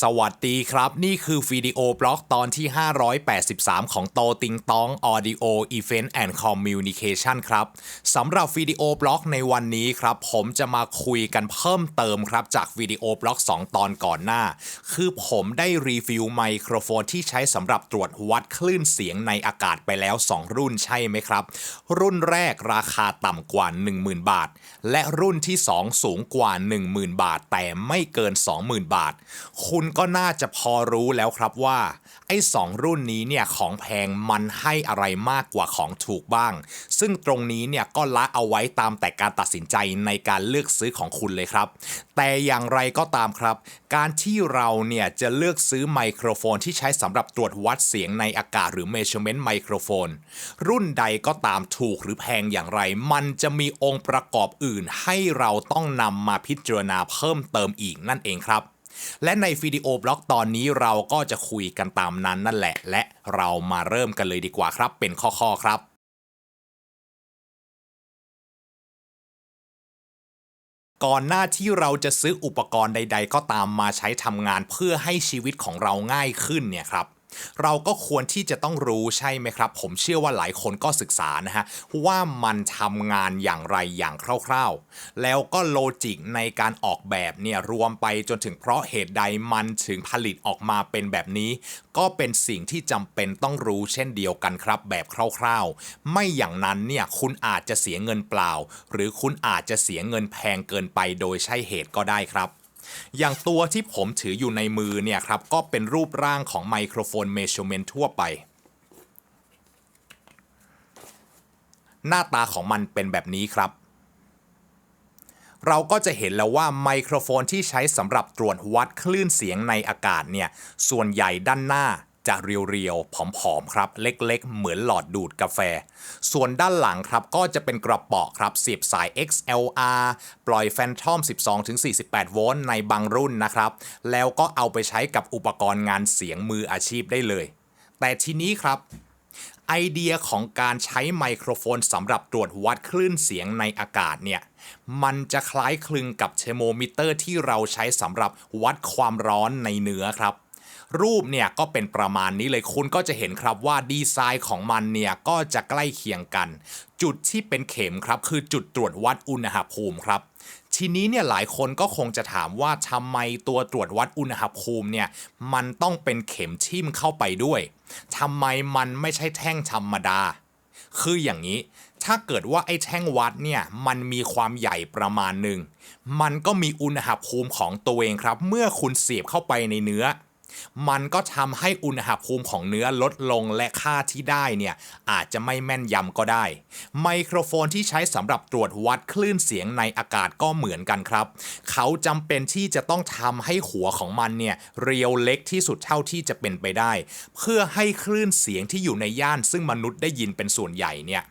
สวัสดีครับ นี่คือวิดีโอบล็อกตอนที่ 583 ของโตติงตอง Audio Event and Communication ครับสำหรับวิดีโอบล็อกในวันนี้ครับ ผมจะมาคุยกันเพิ่มเติมครับ จากวิดีโอบล็อก 2 ตอนก่อนหน้า คือผมได้รีวิวไมโครโฟนที่ใช้สำหรับตรวจวัดคลื่นเสียงในอากาศไปแล้ว 2 รุ่นใช่ไหมครับ รุ่นแรกราคาต่ำกว่า 10,000 บาท และรุ่นที่ 2 สูงกว่า 10,000 บาท แต่ไม่เกิน 20,000 บาทคุณก็น่าจะพอรู้แล้วครับว่า ไอ้สองรุ่นนี้เนี่ยของแพงมันให้อะไรมากกว่าของถูกบ้าง ซึ่งตรงนี้เนี่ยก็ละเอาไว้ตามแต่การตัดสินใจในการเลือกซื้อของคุณเลยครับ แต่อย่างไรก็ตามครับ การที่เราเนี่ยจะเลือกซื้อไมโครโฟนที่ใช้สำหรับตรวจวัดเสียงในอากาศหรือ measurement ไมโครโฟนรุ่นใดก็ตามถูกหรือแพงอย่างไร มันจะมีองค์ประกอบอื่น ให้เราต้องนำมาพิจารณาเพิ่มเติมอีกนั่นเองครับ และในวิดีโอบล็อกตอนนี้เราก็จะคุยกันตามนั้นนั่นแหละ และเรามาเริ่มกันเลยดีกว่าครับ เป็นข้อๆครับก่อนหน้าที่เราจะซื้ออุปกรณ์ใด ๆ ก็ตามมาใช้ทำงานเพื่อให้ชีวิตของเราง่ายขึ้นเนี่ยครับ เราก็ควรที่จะต้องรู้ใช่ไหมครับ ผมเชื่อว่าหลายคนก็ศึกษานะฮะว่ามันทำงานอย่างไรอย่างคร่าวๆ แล้วก็โลจิกในการออกแบบเนี่ยรวมไปจนถึงเพราะเหตุใดมันถึงผลิตออกมาเป็นแบบนี้ ก็เป็นสิ่งที่จำเป็นต้องรู้เช่นเดียวกันครับ แบบคร่าวๆ ไม่อย่างนั้นเนี่ยคุณอาจจะเสียเงินเปล่า หรือคุณอาจจะเสียเงินแพงเกินไปโดยใช่เหตุก็ได้ครับ อย่างตัวที่ผมถืออยู่ในมือเนี่ยครับ ก็เป็นรูปร่างของไมโครโฟนเม s u r e m e n t ทั่วไป หน้าตาของมันเป็นแบบนี้ครับ เราก็จะเห็นแล้วว่าไมโครโฟนที่ใช้สำหรับตรวจวัดคลื่นเสียงในอากาศเนี่ย ส่วนใหญ่ด้านหน้า จะเรียวๆ ผอมๆ ครับ เล็กๆ เหมือนหลอดดูดกาแฟ ส่วนด้านหลังครับ ก็จะเป็นกระเป๋อครับเสียบสาย XLR ปล่อยแฟนทอม12-48 โวลต์ในบางรุ่นนะครับ แล้วก็เอาไปใช้กับอุปกรณ์งานเสียงมืออาชีพได้เลย แต่ทีนี้ครับไอเดียของการใช้ไมโครโฟนสำหรับตรวจวัดคลื่นเสียงในอากาศเนี่ย มันจะคล้ายคลึงกับเทโมมิเตอร์ที่เราใช้สำหรับวัดความร้อนในเนื้อครับ รูปเนี่ยก็เป็นประมาณนี้เลยคุณก็จะเห็นครับว่าดีไซน์ของมันเนี่ยก็จะใกล้เคียงกัน จุดที่เป็นเข็มครับคือจุดตรวจวัดอุณหภูมิครับทีนี้เนี่ยหลายคนก็คงจะถามว่าทำไมตัวตรวจวัดอุณหภูมิเนี่ยมันต้องเป็นเข็มทิ่มเข้าไปด้วยทำไมมันไม่ใช่แท่งธรรมดา คืออย่างนี้ ถ้าเกิดว่าไอ้แท่งวัดเนี่ยมันมีความใหญ่ประมาณหนึ่ง มันก็มีอุณหภูมิของตัวเองครับ เมื่อคุณเสียบเข้าไปในเนื้อ มันก็ทำให้อุณหภูมิของเนื้อลดลงและค่าที่ได้เนี่ยอาจจะไม่แม่นยำก็ได้ ไมโครโฟนที่ใช้สำหรับตรวจวัดคลื่นเสียงในอากาศก็เหมือนกันครับ เขาจำเป็นที่จะต้องทำให้หัวของมันเนี่ยเรียวเล็กที่สุดเท่าที่จะเป็นไปได้ เพื่อให้คลื่นเสียงที่อยู่ในย่านซึ่งมนุษย์ได้ยินเป็นส่วนใหญ่เนี่ย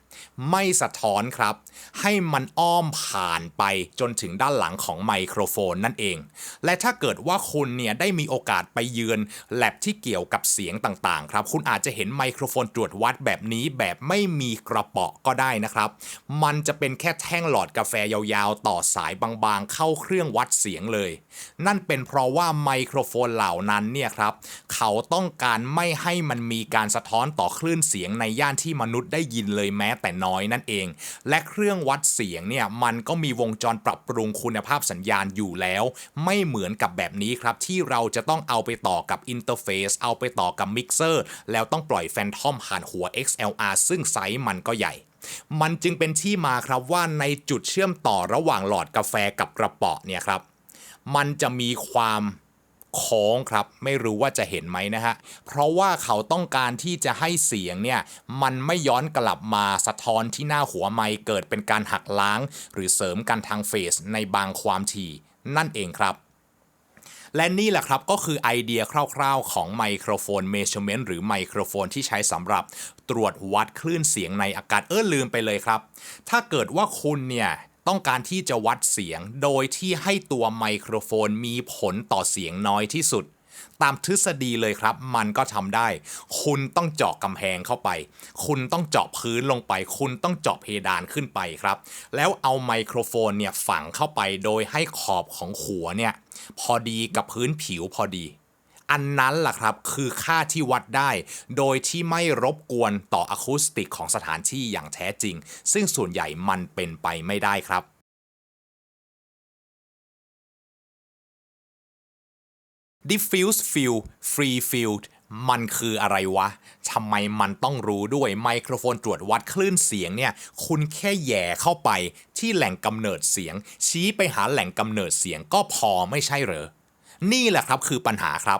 ไม่สะท้อนครับ ให้มันอ้อมผ่านไปจนถึงด้านหลังของไมโครโฟนนั่นเอง และถ้าเกิดว่าคุณเนี่ยได้มีโอกาสไปเยือนแลบที่เกี่ยวกับเสียงต่างๆ ครับ คุณอาจจะเห็นไมโครโฟนตรวจวัดแบบนี้แบบไม่มีกระเป๋อก็ได้นะครับ มันจะเป็นแค่แท่งหลอดกาแฟยาวๆ ต่อสายบางๆ เข้าเครื่องวัดเสียงเลย นั่นเป็นเพราะว่าไมโครโฟนเหล่านั้นเนี่ยครับเขาต้องการไม่ให้มันมีการสะท้อนต่อคลื่นเสียงในย่านที่มนุษย์ได้ยินเลยแม้แต่น้อยนั่นเอง และเครื่องวัดเสียงเนี่ยมันก็มีวงจรปรับปรุงคุณภาพสัญญาณอยู่แล้ว ไม่เหมือนกับแบบนี้ครับ ที่เราจะต้องเอาไปต่อกับอินเทอร์เฟซเอาไปต่อกับมิกเซอร์แล้วต้องปล่อยแฟนทอมผ่านหัว XLR ซึ่งไซส์มันก็ใหญ่มันจึงเป็นที่มาครับว่าในจุดเชื่อมต่อระหว่างหลอดกาแฟกับกระป๋อเนี่ยครับ มันจะมีความ โค้งครับ ไม่รู้ว่าจะเห็นไหมนะฮะ เพราะว่าเขาต้องการที่จะให้เสียงเนี่ย มันไม่ย้อนกลับมาสะท้อนที่หน้าหัวไมเกิดเป็นการหักล้าง หรือเสริมกันทางเฟสในบางความถี่นั่นเองครับและนี่แหละครับก็คือไอเดียคร่าวๆ ของไมโครโฟนเม s u r e m e n t หรือไมโครโฟนที่ใช้สำหรับตรวจวัดคลื่นเสียงในอากาศเออลืมไปเลยครับ ถ้าเกิดว่าคุณเนี่ย ต้องการที่จะวัดเสียงโดยที่ให้ตัวไมโครโฟนมีผลต่อเสียงน้อยที่สุด ตามทฤษฎีเลยครับ มันก็ทำได้ คุณต้องเจาะกำแพงเข้าไป คุณต้องเจาะพื้นลงไป คุณต้องเจาะเพดานขึ้นไปครับ แล้วเอาไมโครโฟนเนี่ยฝังเข้าไปโดยให้ขอบของหัวเนี่ย พอดีกับพื้นผิวพอดี อันนั้นล่ะครับคือค่าที่วัดได้ โดยที่ไม่รบกวนต่ออะคูสติกของสถานที่อย่างแท้จริง ซึ่งส่วนใหญ่มันเป็นไปไม่ได้ครับ diffuse field free field มันคืออะไรวะ ทำไมมันต้องรู้ด้วยไมโครโฟนตรวจวัดคลื่นเสียงเนี่ย คุณแค่แย่เข้าไปที่แหล่งกำเนิดเสียง ชี้ไปหาแหล่งกำเนิดเสียงก็พอไม่ใช่เหรอ นี่แหละครับคือปัญหาครับ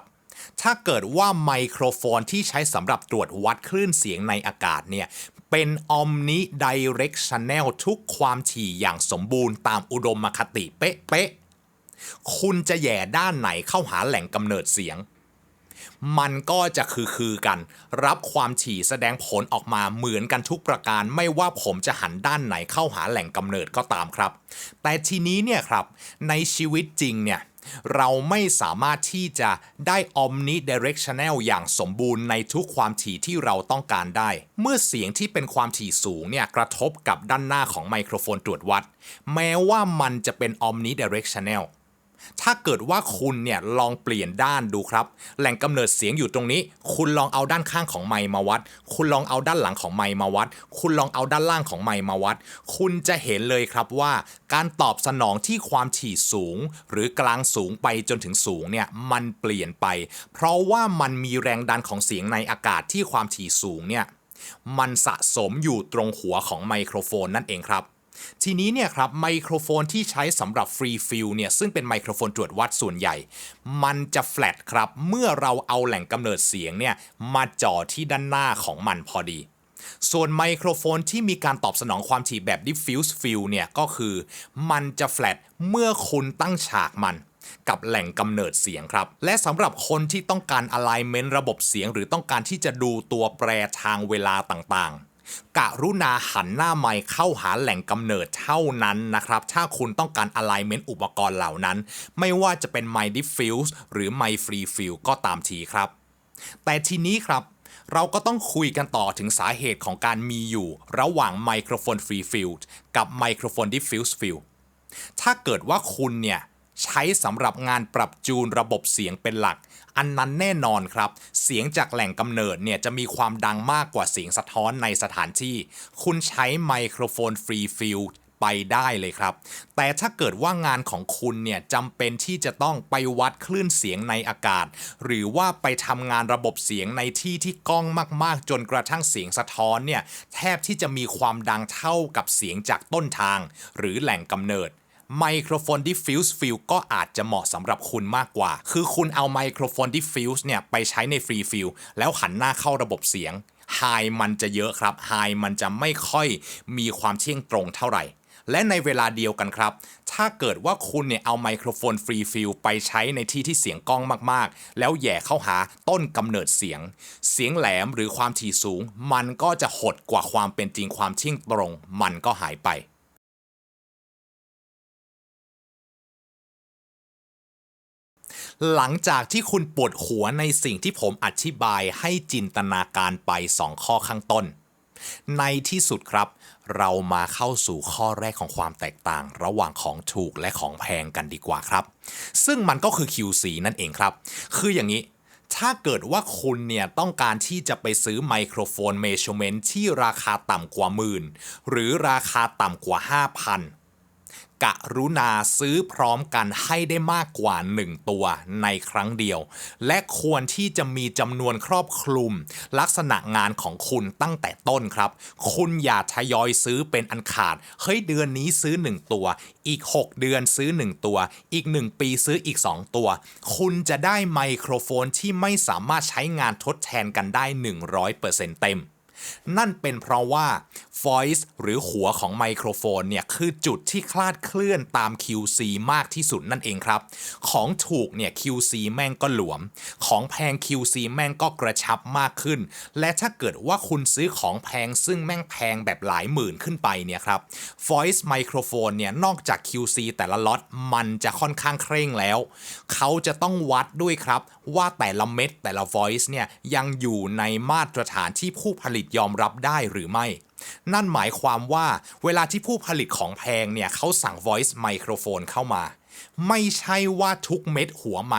ถ้าเกิดว่าไมโครโฟนที่ใช้สำหรับตรวจวัดคลื่นเสียงในอากาศเนี่ยเป็น omnidirectional ทุกความถี่อย่างสมบูรณ์ตามอุดมคติเป๊ะๆ คุณจะแย่ด้านไหนเข้าหาแหล่งกำเนิดเสียง มันก็จะคือคือกัน รับความถี่แสดงผลออกมาเหมือนกันทุกประการ ไม่ว่าผมจะหันด้านไหนเข้าหาแหล่งกำเนิดก็ตามครับ แต่ทีนี้เนี่ยครับ ในชีวิตจริงเนี่ย เราไม่สามารถที่จะได้ omnidirectional อย่างสมบูรณ์ในทุกความถี่ที่เราต้องการได้ เมื่อเสียงที่เป็นความถี่สูงเนี่ยกระทบกับด้านหน้าของไมโครโฟนตรวจวัด แม้ว่ามันจะเป็น omnidirectional ถ้าเกิดว่าคุณเนี่ยลองเปลี่ยนด้านดูครับ แหล่งกำเนิดเสียงอยู่ตรงนี้ คุณลองเอาด้านข้างของไมค์มาวัด คุณลองเอาด้านหลังของไมค์มาวัด คุณลองเอาด้านล่างของไมค์มาวัด คุณจะเห็นเลยครับว่า การตอบสนองที่ความถี่สูง หรือกลางสูงไปจนถึงสูงเนี่ยมันเปลี่ยนไป เพราะว่ามันมีแรงดันของเสียงในอากาศที่ความถี่สูงเนี่ยมันสะสมอยู่ตรงหัวของไมโครโฟนนั่นเองครับ ทีนี้เนี่ยครับไมโครโฟนที่ใช้สำหรับฟรีฟิลเนี่ยซึ่งเป็นไมโครโฟนตรวจวัดส่วนใหญ่ มันจะแฟลตครับ เมื่อเราเอาแหล่งกำเนิดเสียงเนี่ยมาจ่อที่ด้านหน้าของมันพอดี ส่วนไมโครโฟนที่มีการตอบสนองความถี่แบบ diffuse field เนี่ยก็คือ มันจะแฟลตเมื่อคุณตั้งฉากมันกับแหล่งกำเนิดเสียงครับ และสำหรับคนที่ต้องการ alignment ระบบเสียง หรือต้องการที่จะดูตัวแปรทางเวลาต่างๆ กะรุณาหันหน้าไมค์เข้าหาแหล่งกำเนิดเท่านั้นนะครับ ถ้าคุณต้องการ alignment อุปกรณ์เหล่านั้น ไม่ว่าจะเป็นไมค์ diffuse หรือไมค์ free field ก็ตามทีครับ แต่ทีนี้ครับเราก็ต้องคุยกันต่อถึงสาเหตุของการมีอยู่ ระหว่างไมโครโฟน free field กับไมโครโฟน diffuse field ถ้าเกิดว่าคุณเนี่ย ใช้สำหรับงานปรับจูนระบบเสียงเป็นหลัก อันนั้นแน่นอนครับ เสียงจากแหล่งกำเนิดเนี่ยจะมีความดังมากกว่าเสียงสะท้อนในสถานที่ คุณใช้ไมโครโฟนฟรีฟิลไปได้เลยครับ แต่ถ้าเกิดว่างานของคุณเนี่ยจำเป็นที่จะต้องไปวัดคลื่นเสียงในอากาศ หรือว่าไปทำงานระบบเสียงในที่ที่ก้องมากๆ จนกระทั่งเสียงสะท้อนเนี่ยแทบที่จะมีความดังเท่ากับเสียงจากต้นทาง หรือแหล่งกำเนิด ไมโครโฟน diffuse field ก็อาจจะเหมาะสำหรับคุณมากกว่า คือคุณเอาไมโครโฟน diffuse เนี่ยไปใช้ใน free field แล้วหันหน้าเข้าระบบเสียง high มันจะเยอะครับ high มันจะไม่ค่อยมีความเที่ยงตรงเท่าไหร่ และในเวลาเดียวกันครับ ถ้าเกิดว่าคุณเนี่ยเอาไมโครโฟนฟรีฟิลไปใช้ในที่ที่เสียงกล้องมากๆ แล้วแย่เข้าหาต้นกำเนิดเสียง เสียงแหลมหรือความถี่สูง มันก็จะหดกว่าความเป็นจริงความเที่ยงตรง มันก็หายไป หลังจากที่คุณปวดหัวในสิ่งที่ผมอธิบายให้จินตนาการไป 2 ข้อข้างต้น ในที่สุดครับ เรามาเข้าสู่ข้อแรกของความแตกต่างระหว่างของถูกและของแพงกันดีกว่าครับ ซึ่งมันก็คือ QC นั่นเองครับ คืออย่างนี้ถ้าเกิดว่าคุณเนี่ยต้องการที่จะไปซื้อไมโครโฟนเมชเมนที่ราคาต่ำกว่าหมื่นหรือราคาต่ำกว่า 5,000 กรุณาซื้อพร้อมกันให้ได้มากกว่า 1 ตัวในครั้งเดียว และควรที่จะมีจำนวนครอบคลุม ลักษณะงานของคุณตั้งแต่ต้นครับ คุณอย่าทยอยซื้อเป็นอันขาด เฮ้ยเดือนนี้ซื้อ 1 ตัว อีก 6 เดือนซื้อ 1 ตัว อีก 1 ปีซื้ออีก 2 ตัว คุณจะได้ไมโครโฟนที่ไม่สามารถใช้งานทดแทนกันได้ 100%เต็ม นั่นเป็นเพราะว่า voice หรือหัวของไมโครโฟนเนี่ยคือจุดที่คลาดเคลื่อนตาม QC มากที่สุดนั่นเองครับ ของถูกเนี่ย QC แม่งก็หลวม ของแพง QC แม่งก็กระชับมากขึ้น และถ้าเกิดว่าคุณซื้อของแพงซึ่งแม่งแพงแบบหลายหมื่นขึ้นไปเนี่ยครับ voice microphone เนี่ยนอกจาก QC แต่ละล็อตมันจะค่อนข้างเคร่งแล้ว เขาจะต้องวัดด้วยครับว่าแต่ละเม็ดแต่ละ voice เนี่ยยังอยู่ในมาตรฐานที่ผู้ผลิตยอมรับได้หรือไม่ นั่นหมายความว่าเวลาที่ผู้ผลิตของแพงเนี่ยเขาสั่ง voice microphone เข้ามา ไม่ใช่ว่าทุกเม็ดหัวไม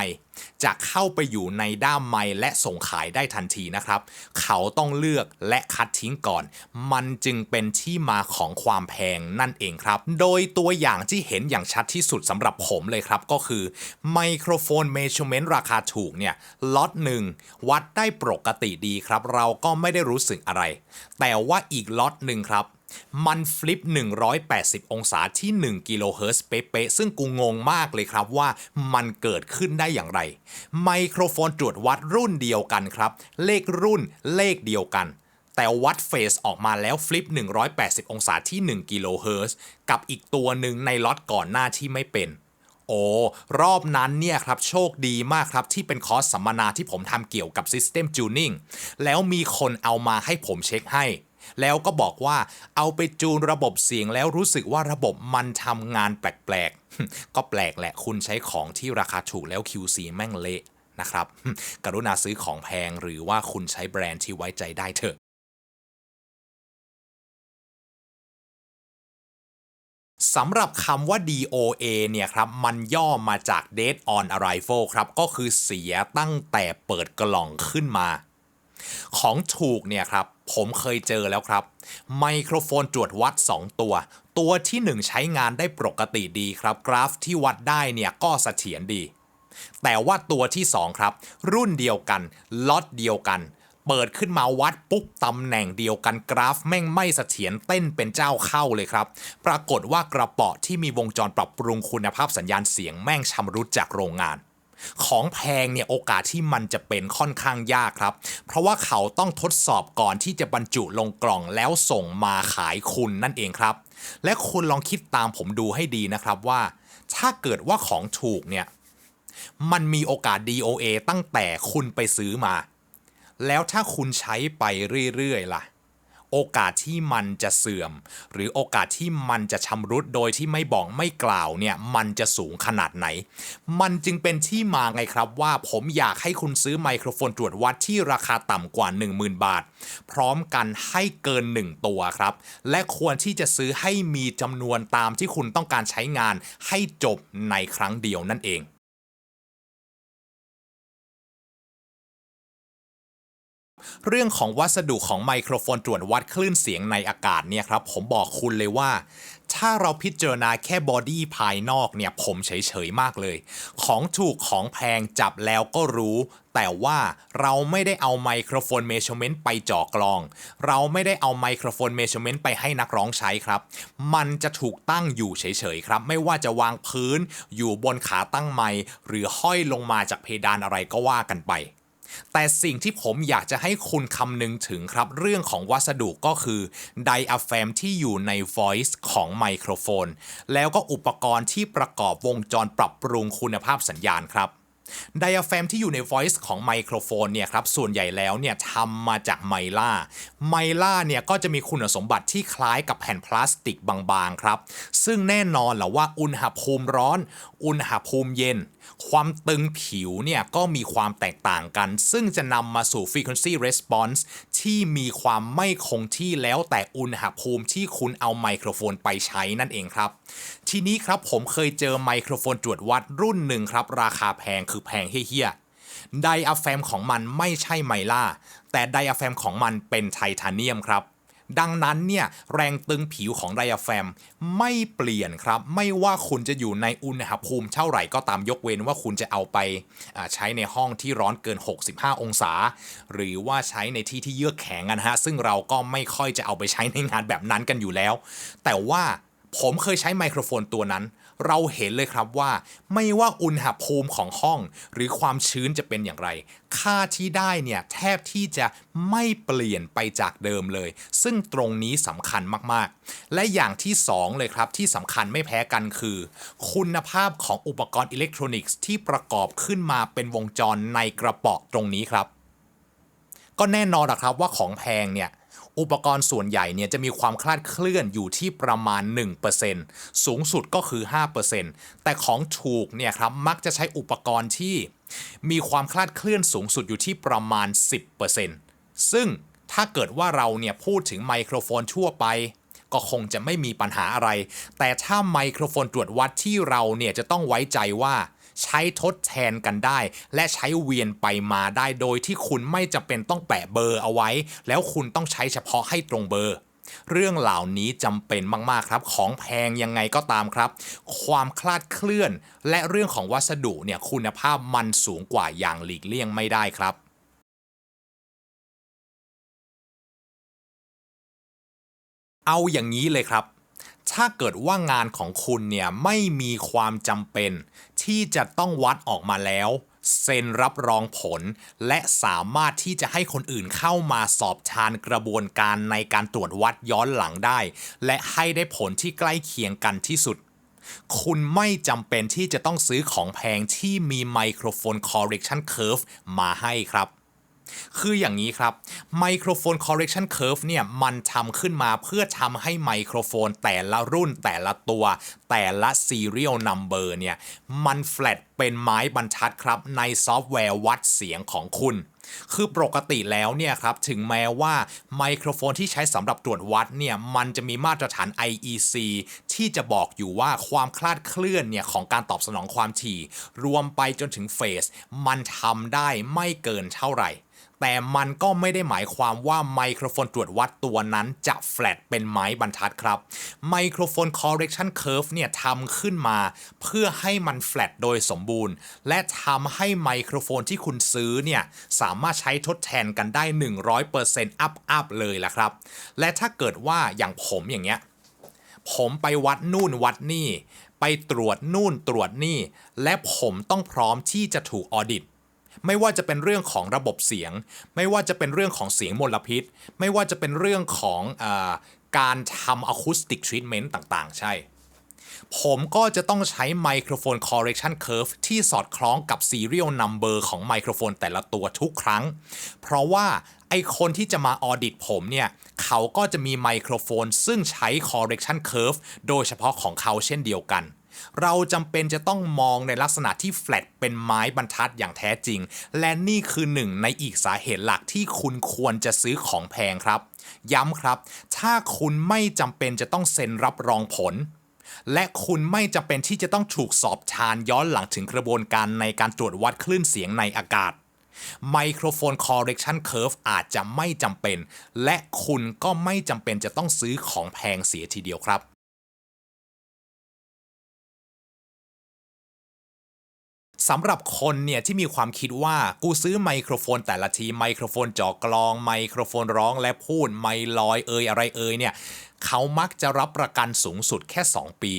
จะเข้าไปอยู่ในด้ามไม้และส่งขายได้ทันทีนะครับ เขาต้องเลือกและคัดทิ้งก่อน มันจึงเป็นที่มาของความแพงนั่นเองครับ โดยตัวอย่างที่เห็นอย่างชัดที่สุดสำหรับผมเลยครับ ก็คือไมโครโฟนเมชเมนต์ราคาถูกเนี่ยล็อตหนึ่งวัดได้ปกติดีครับ เราก็ไม่ได้รู้สึกอะไร แต่ว่าอีกล็อตหนึ่งครับ มันฟลิป 180 องศาที่ 1 กิโลเฮิรตซ์เป๊ะๆซึ่งกูงงมากเลยครับว่ามันเกิดขึ้นได้อย่างไร ไมโครโฟนตรวจวัดรุ่นเดียวกันครับ เลขรุ่นเลขเดียวกัน แต่วัดเฟสออกมาแล้วฟลิป 180 องศาที่ 1 กิโลเฮิรตซ์กับอีกตัวหนึ่งในล็อตก่อนหน้าที่ไม่เป็นโอ้ รอบนั้นเนี่ยครับ โชคดีมากครับ ที่เป็นคอร์สสัมมนาที่ผมทำเกี่ยวกับ System Tuning แล้วมีคนเอามาให้ผมเช็คให้ แล้วก็บอกว่าเอาไปจูนระบบเสียงแล้วรู้สึกว่าระบบมันทำงานแปลกๆ ก็แปลกแหละคุณใช้ของที่ราคาถูกแล้ว QC แม่งเละนะครับ กรุณาซื้อของแพงหรือว่าคุณใช้แบรนด์ที่ไว้ใจได้เถอะ สำหรับคำว่า DOA เนี่ยครับ มันย่อมาจาก Date on Arrival ครับ ก็คือเสียตั้งแต่เปิดกล่องขึ้นมา ของถูกเนี่ยครับ ผมเคยเจอแล้วครับ ไมโครโฟนตรวจวัด 2 ตัว ตัวที่ 1 ใช้งานได้ปกติดีครับ กราฟที่วัดได้เนี่ยก็เสถียรดี แต่ว่าตัวที่ 2 ครับ รุ่นเดียวกันล็อตเดียวกัน เปิดขึ้นมาวัดปุ๊บตำแหน่งเดียวกันกราฟแม่งไม่เสถียรเต้นเป็นเจ้าเข้าเลยครับ ปรากฏว่ากระเป๋าที่มีวงจรปรับปรุงคุณภาพสัญญาณเสียงแม่งชำรุดจากโรงงาน ของแพงเนี่ยโอกาสที่มันจะเป็นค่อนข้างยากครับ เพราะว่าเขาต้องทดสอบก่อนที่จะบรรจุลงกล่องแล้วส่งมาขายคุณนั่นเองครับ และคุณลองคิดตามผมดูให้ดีนะครับว่า ถ้าเกิดว่าของถูกเนี่ยมันมีโอกาส DOA ตั้งแต่คุณไปซื้อมา แล้วถ้าคุณใช้ไปเรื่อยๆล่ะ โอกาสที่มันจะเสื่อม หรือโอกาสที่มันจะชำรุดโดยที่ไม่บอกไม่กล่าวเนี่ยมันจะสูงขนาดไหน มันจึงเป็นที่มาไงครับว่าผมอยากให้คุณซื้อไมโครโฟนตรวจวัดที่ราคาต่ำกว่า 10,000 บาท พร้อมกันให้เกิน 1 ตัวครับ และควรที่จะซื้อให้มีจำนวนตามที่คุณต้องการใช้งานให้จบในครั้งเดียวนั่นเอง เรื่องของวัสดุของไมโครโฟนตรวจวัดคลื่นเสียงในอากาศเนี่ยครับผมบอกคุณเลยว่า ถ้าเราพิจารณาแค่บอดี้ภายนอกเนี่ยผมเฉยๆมากเลย ของถูกของแพงจับแล้วก็รู้ แต่ว่าเราไม่ได้เอาไมโครโฟนเมชเมนต์ไปจ่อกลอง เราไม่ได้เอาไมโครโฟนเมชเมนต์ไปให้นักร้องใช้ครับ มันจะถูกตั้งอยู่เฉยๆครับ ไม่ว่าจะวางพื้น อยู่บนขาตั้งไมหรือห้อยลงมาจากเพดานอะไรก็ว่ากันไป แต่สิ่งที่ผมอยากจะให้คุณคำนึงถึงครับ เรื่องของวัสดุก็คือไดอะแฟมที่อยู่ใน voice ของไมโครโฟน แล้วก็อุปกรณ์ที่ประกอบวงจรปรับปรุงคุณภาพสัญญาณครับไดอะแฟมที่อยู่ใน voice ของไมโครโฟนเนี่ยครับส่วนใหญ่แล้วเนี่ยทำมาจากไมล่าไมล่าเนี่ยก็จะมีคุณสมบัติที่คล้ายกับแผ่นพลาสติกบางๆครับ ซึ่งแน่นอนแหละว่าอุณหภูมิร้อน อุณหภูมิเย็นความตึงผิวเนี่ยก็มีความแตกต่างกัน ซึ่งจะนำมาสู่ frequency response ที่มีความไม่คงที่แล้วแต่อุณหภูมิที่คุณเอาไมโครโฟนไปใช้นั่นเองครับ ทีนี้ครับผมเคยเจอไมโครโฟนตรวจวัดรุ่นหนึ่งครับ ราคาแพงคือแพงเฮี้ยไดอะแฟมของมันไม่ใช่ไมล่าแต่ไดอะแฟมของมันเป็นไทเทเนียมครับ ดังนั้นเนี่ยแรงตึงผิวของไดอะแฟมไม่เปลี่ยนครับ ไม่ว่าคุณจะอยู่ในอุณหภูมิเท่าไหร่ก็ตามยกเว้นว่าคุณจะเอาไปใช้ในห้องที่ร้อนเกิน 65 องศา หรือว่าใช้ในที่ที่เยือกแข็งนะฮะซึ่งเราก็ไม่ค่อยจะเอาไปใช้ในงานแบบนั้นกันอยู่แล้ว แต่ว่าผมเคยใช้ไมโครโฟนตัวนั้น เราเห็นเลยครับว่า ไม่ว่าอุณหภูมิของห้อง หรือความชื้นจะเป็นอย่างไร ค่าที่ได้เนี่ยแทบที่จะไม่เปลี่ยนไปจากเดิมเลย ซึ่งตรงนี้สำคัญมากๆ และอย่างที่สองเลยครับที่สำคัญไม่แพ้กันคือ คุณภาพของอุปกรณ์อิเล็กทรอนิกส์ที่ประกอบขึ้นมาเป็นวงจรในกระเป๋าตรงนี้ครับ ก็แน่นอนอะครับว่าของแพงเนี่ย อุปกรณ์ส่วนใหญ่เนี่ยจะมีความคลาดเคลื่อนอยู่ที่ประมาณ 1%สูงสุดก็คือ 5%แต่ของถูกเนี่ยครับมักจะใช้อุปกรณ์ที่มีความคลาดเคลื่อนสูงสุดอยู่ที่ประมาณ 10%ซึ่งถ้าเกิดว่าเราเนี่ยพูดถึงไมโครโฟนทั่วไปก็คงจะไม่มีปัญหาอะไร แต่ถ้าไมโครโฟนตรวจวัดที่เราเนี่ยจะต้องไว้ใจว่า ใช้ทดแทนกันได้ และใช้เวียนไปมาได้โดยที่คุณไม่จำเป็นต้องแปะเบอร์เอาไว้ แล้วคุณต้องใช้เฉพาะให้ตรงเบอร์เรื่องเหล่านี้จำเป็นมากๆครับ ของแพงยังไงก็ตามครับ ความคลาดเคลื่อน และเรื่องของวัสดุเนี่ยคุณภาพมันสูงกว่าอย่างหลีกเลี่ยงไม่ได้ครับเอาอย่างนี้เลยครับ ถ้าเกิดว่างานของคุณเนี่ยไม่มีความจำเป็น ที่จะต้องวัดออกมาแล้ว เซ็นรับรองผล และสามารถที่จะให้คนอื่นเข้ามาสอบทานกระบวนการในการตรวจวัดย้อนหลังได้ และให้ได้ผลที่ใกล้เคียงกันที่สุด คุณไม่จำเป็นที่จะต้องซื้อของแพงที่มีไมโครโฟน correction curve มาให้ครับ คืออย่างนี้ครับ Microphone Correction Curve เนี่ยมันทำขึ้นมาเพื่อทำให้ไมโครโฟนแต่ละรุ่นแต่ละตัว แต่ละ Serial Number เนี่ยมันแฟลตเป็นไม้บรรทัดครับ ในซอฟต์แวร์วัดเสียงของคุณคือปกติแล้วเนี่ยครับถึงแม้ว่าไมโครโฟนที่ใช้สำหรับตรวจวัดเนี่ยมันจะมีมาตรฐาน IEC ที่จะบอกอยู่ว่าความคลาดเคลื่อนเนี่ยของการตอบสนองความถี่ รวมไปจนถึงเฟส มันทำได้ไม่เกินเท่าไหร่ แต่มันก็ไม่ได้หมายความว่าไมโครโฟนตรวจวัดตัวนั้นจะแฟลตเป็นไม้บรรทัดครับไมโครโฟน correction curve เนี่ยทำขึ้นมา เพื่อให้มันแฟลตโดยสมบูรณ์ และทำให้ไมโครโฟนที่คุณซื้อเนี่ยสามารถใช้ทดแทนกันได้ 100% up up เลยล่ะครับ และถ้าเกิดว่าอย่างผมอย่างเงี้ยผมไปวัดนู่นวัดนี่ ไปตรวจนู่นตรวจนี่ และผมต้องพร้อมที่จะถูกออดิต ไม่ว่าจะเป็นเรื่องของระบบเสียง ไม่ว่าจะเป็นเรื่องของเสียงมลพิษ ไม่ว่าจะเป็นเรื่องของอการทำอะคูสติกทรีทเมนต์ต่างๆ ใช่ ผมก็จะต้องใช้ไมโครโฟน correction curve ที่สอดคล้องกับ serial number ของไมโครโฟนแต่ละตัวทุกครั้ง เพราะว่าไอคนที่จะมาออดิตผมเนี่ย เขาก็จะมีไมโครโฟนซึ่งใช้ correction curve โดยเฉพาะของเขาเช่นเดียวกัน เราจำเป็นจะต้องมองในลักษณะที่แฟลตเป็นไม้บรรทัดอย่างแท้จริง และนี่คือหนึ่งในอีกสาเหตุหลักที่คุณควรจะซื้อของแพงครับ ย้ำครับ ถ้าคุณไม่จำเป็นจะต้องเซ็นรับรองผลและคุณไม่จำเป็นที่จะต้องถูกสอบทานย้อนหลังถึงกระบวนการในการตรวจวัดคลื่นเสียงในอากาศ Microphone Correction Curve อาจจะไม่จำเป็น และคุณก็ไม่จำเป็นจะต้องซื้อของแพงเสียทีเดียวครับ สำหรับคนเนี่ยที่มีความคิดว่ากูซื้อไมโครโฟนแต่ละทีไมโครโฟนจ่อกลองไมโครโฟนร้องและพูดไมลอยเอยอะไรเอยเนี่ยเขามักจะรับประกันสูงสุดแค่ 2 ปี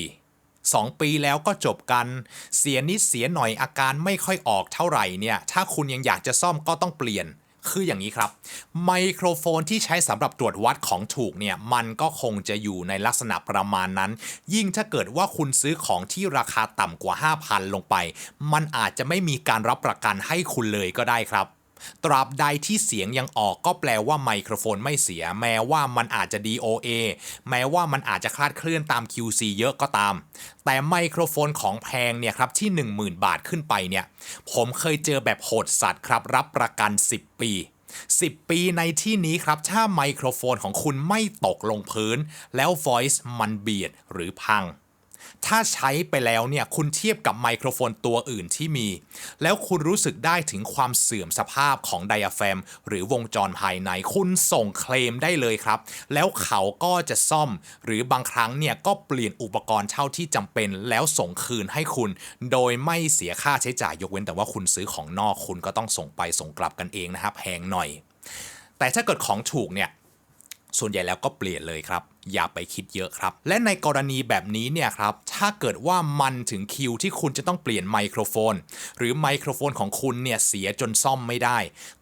2 ปีแล้วก็จบกัน เสียนิดเสียหน่อยอาการไม่ค่อยออกเท่าไหร่เนี่ยถ้าคุณยังอยากจะซ่อมก็ต้องเปลี่ยน คืออย่างนี้ครับ ไมโครโฟนที่ใช้สำหรับตรวจวัดของถูกเนี่ย มันก็คงจะอยู่ในลักษณะประมาณนั้น ยิ่งถ้าเกิดว่าคุณซื้อของที่ราคาต่ำกว่า 5,000 ลงไป มันอาจจะไม่มีการรับประกันให้คุณเลยก็ได้ครับ ตราบใดที่เสียงยังออกก็แปลว่าไมโครโฟนไม่เสีย แม้ว่ามันอาจจะ DOA แม้ว่ามันอาจจะคลาดเคลื่อนตาม QC เยอะก็ตาม แต่ไมโครโฟนของแพงเนี่ยครับที่ 10,000 บาทขึ้นไปเนี่ย ผมเคยเจอแบบโหดสัตว์ครับ รับประกัน 10 ปี 10 ปีในที่นี้ครับ ถ้าไมโครโฟนของคุณไม่ตกลงพื้น แล้ว voice มันเบียดหรือพัง ถ้าใช้ไปแล้วเนี่ยคุณเทียบกับไมโครโฟนตัวอื่นที่มี แล้วคุณรู้สึกได้ถึงความเสื่อมสภาพของไดอะแฟมหรือวงจรภายในคุณส่งเคลมได้เลยครับ แล้วเขาก็จะซ่อม หรือบางครั้งเนี่ยก็เปลี่ยนอุปกรณ์เท่าที่จำเป็น แล้วส่งคืนให้คุณ โดยไม่เสียค่าใช้จ่ายยกเว้นแต่ว่าคุณซื้อของนอกคุณก็ต้องส่งไปส่งกลับกันเองนะครับแพงหน่อย แต่ถ้าเกิดของถูกเนี่ย ส่วนใหญ่แล้วก็เปลี่ยนเลยครับ อย่าไปคิดเยอะครับ และในกรณีแบบนี้เนี่ยครับถ้าเกิดว่ามันถึงคิวที่คุณจะต้องเปลี่ยนไมโครโฟน หรือไมโครโฟนของคุณเนี่ยเสียจนซ่อมไม่ได้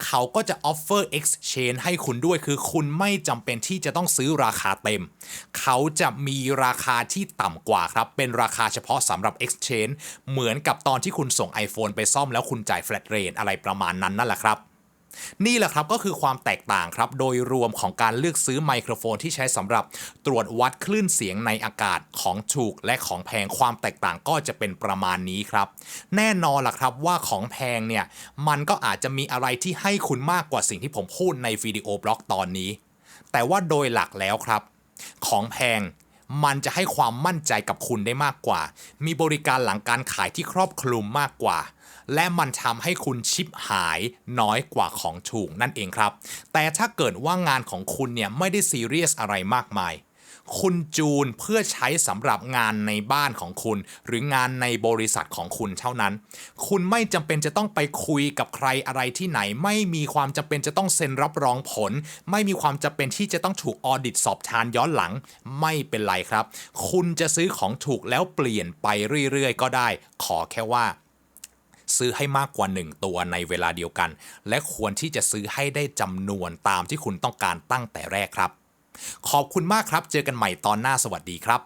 เขาก็จะ offer exchange ให้คุณด้วยคือคุณไม่จำเป็นที่จะต้องซื้อราคาเต็ม เขาจะมีราคาที่ต่ำกว่าครับ เป็นราคาเฉพาะสำหรับ exchange เหมือนกับตอนที่คุณส่ง iPhone ไปซ่อมแล้วคุณจ่าย flat rate อะไรประมาณนั้นนั่นแหละครับ นี่แหละครับก็คือความแตกต่างครับ โดยรวมของการเลือกซื้อไมโครโฟนที่ใช้สำหรับตรวจวัดคลื่นเสียงในอากาศของถูกและของแพงความแตกต่างก็จะเป็นประมาณนี้ครับ แน่นอนล่ะครับว่าของแพงเนี่ย มันก็อาจจะมีอะไรที่ให้คุณมากกว่าสิ่งที่ผมพูดในวิดีโอบล็อกตอนนี้ แต่ว่าโดยหลักแล้วครับ ของแพงมันจะให้ความมั่นใจกับคุณได้มากกว่า มีบริการหลังการขายที่ครอบคลุมมากกว่า และมันทำให้คุณชิปหายน้อยกว่าของถูกนั่นเองครับ แต่ถ้าเกิดว่างานของคุณเนี่ยไม่ได้ซีเรียสอะไรมากมายคุณจูนเพื่อใช้สำหรับงานในบ้านของคุณ หรืองานในบริษัทของคุณเท่านั้น คุณไม่จำเป็นจะต้องไปคุยกับใครอะไรที่ไหน ไม่มีความจำเป็นจะต้องเซ็นรับรองผล ไม่มีความจำเป็นที่จะต้องถูกออดิตสอบทานย้อนหลัง ไม่เป็นไรครับ คุณจะซื้อของถูกแล้วเปลี่ยนไปเรื่อยๆ ก็ได้ ขอแค่ว่า ซื้อให้มากกว่า 1 ตัวในเวลาเดียวกัน และควรที่จะซื้อให้ได้จำนวนตามที่คุณต้องการตั้งแต่แรกครับ ขอบคุณมากครับ เจอกันใหม่ตอนหน้าสวัสดีครับ